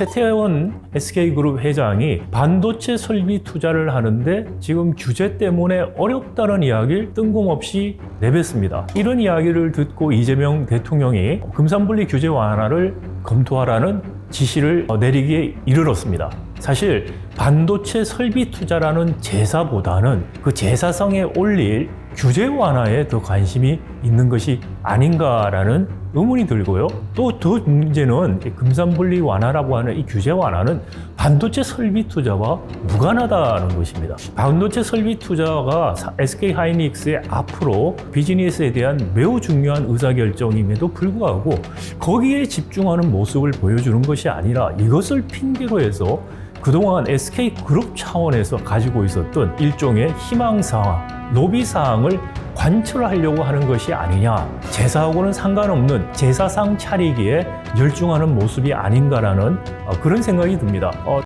최태원 SK그룹 회장이 반도체 설비 투자를 하는데 지금 규제 때문에 어렵다는 이야기를 뜬금없이 내뱉습니다. 이런 이야기를 듣고 이재명 대통령이 금산분리 규제 완화를 검토하라는 지시를 내리기에 이르렀습니다. 사실 반도체 설비 투자라는 제사보다는 그 제사성에 올릴 규제 완화에 더 관심이 있는 것이 아닌가라는 의문이 들고요. 또 더 문제는 이 금산분리 완화라고 하는 이 규제 완화는 반도체 설비 투자와 무관하다는 것입니다. 반도체 설비 투자가 SK 하이닉스의 앞으로 비즈니스에 대한 매우 중요한 의사결정임에도 불구하고 거기에 집중하는 모습을 보여주는 것이 아니라 이것을 핑계로 해서 그동안 SK 그룹 차원에서 가지고 있었던 일종의 희망사항, 로비사항을 관철하려고 하는 것이 아니냐. 제사하고는 상관없는 제사상 차리기에 열중하는 모습이 아닌가라는 어, 그런 생각이 듭니다. 어,